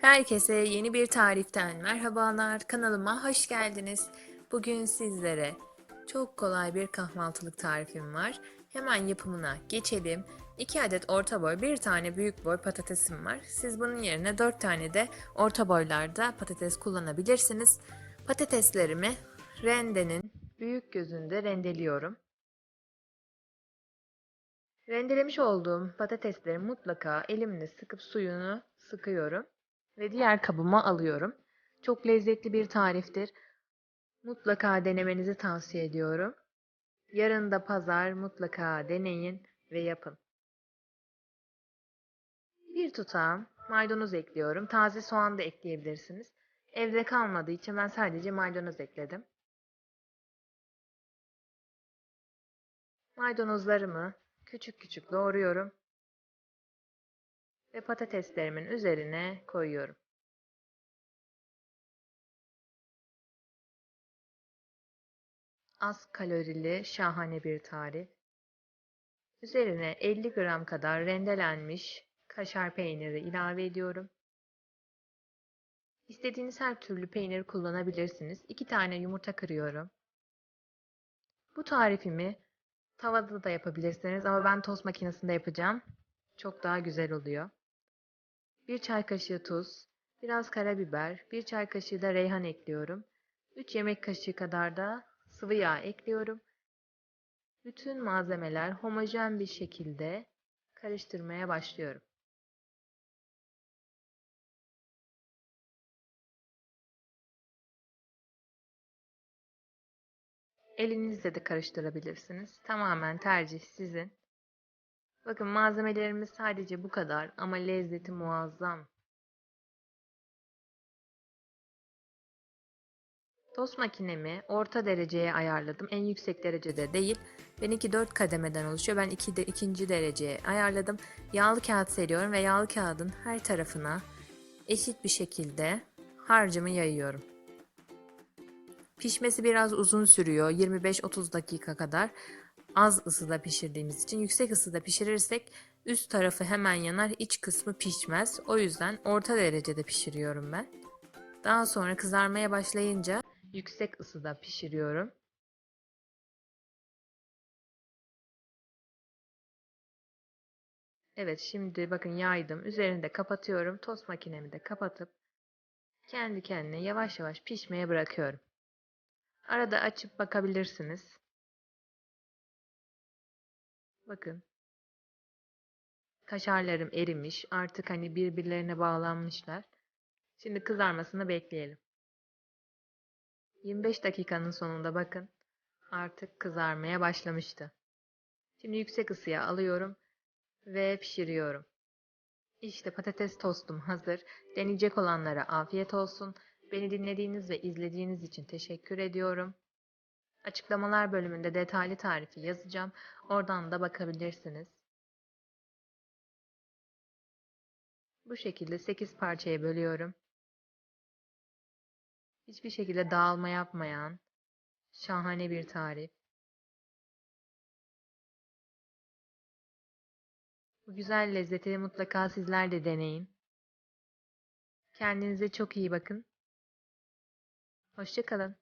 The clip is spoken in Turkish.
Herkese yeni bir tariften merhabalar. Kanalıma hoş geldiniz. Bugün sizlere çok kolay bir kahvaltılık tarifim var. Hemen yapımına geçelim. 2 adet orta boy, 1 tane büyük boy patatesim var. Siz bunun yerine 4 tane de orta boylarda patates kullanabilirsiniz. Patateslerimi rendenin büyük gözünde rendeliyorum. Rendelemiş olduğum patatesleri mutlaka elimle sıkıp suyunu sıkıyorum ve diğer kabıma alıyorum. Çok lezzetli bir tariftir. Mutlaka denemenizi tavsiye ediyorum. Yarın da pazar mutlaka deneyin ve yapın. Bir tutağım maydanoz ekliyorum. Taze soğan da ekleyebilirsiniz. Evde kalmadığı için ben sadece maydanoz ekledim. Maydanozlarımı küçük küçük doğruyorum ve patateslerimin üzerine koyuyorum. Az kalorili şahane bir tarif. Üzerine 50 gram kadar rendelenmiş kaşar peyniri ilave ediyorum. İstediğiniz her türlü peynir kullanabilirsiniz. 2 tane yumurta kırıyorum. Bu tarifimi tavada da yapabilirsiniz ama ben tost makinesinde yapacağım. Çok daha güzel oluyor. 1 çay kaşığı tuz, biraz karabiber, 1 çay kaşığı da reyhan ekliyorum. 3 yemek kaşığı kadar da sıvı yağ ekliyorum. Bütün malzemeler homojen bir şekilde karıştırmaya başlıyorum. Elinizle de karıştırabilirsiniz. Tamamen tercih sizin. Bakın malzemelerimiz sadece bu kadar ama lezzeti muazzam. Tost makinemi orta dereceye ayarladım. En yüksek derecede değil. Benimki 4 kademeden oluşuyor. Ben 2 de, dereceye ayarladım. Yağlı kağıt seriyorum ve yağlı kağıdın her tarafına eşit bir şekilde harcımı yayıyorum. Pişmesi biraz uzun sürüyor. 25-30 dakika kadar az ısıda pişirdiğimiz için yüksek ısıda pişirirsek üst tarafı hemen yanar, iç kısmı pişmez. O yüzden orta derecede pişiriyorum ben. Daha sonra kızarmaya başlayınca yüksek ısıda pişiriyorum. Evet şimdi bakın yaydım. Üzerini de kapatıyorum. Tost makinemi de kapatıp kendi kendine yavaş yavaş pişmeye bırakıyorum. Arada açıp bakabilirsiniz. Bakın. Kaşarlarım erimiş. Artık hani birbirlerine bağlanmışlar. Şimdi kızarmasını bekleyelim. 25 dakikanın sonunda bakın. Artık kızarmaya başlamıştı. Şimdi yüksek ısıya alıyorum ve pişiriyorum. İşte patates tostum hazır. Deneyecek olanlara afiyet olsun. Beni dinlediğiniz ve izlediğiniz için teşekkür ediyorum. Açıklamalar bölümünde detaylı tarifi yazacağım. Oradan da bakabilirsiniz. Bu şekilde 8 parçaya bölüyorum. Hiçbir şekilde dağılma yapmayan şahane bir tarif. Bu güzel lezzeti mutlaka sizler de deneyin. Kendinize çok iyi bakın. Hoşçakalın.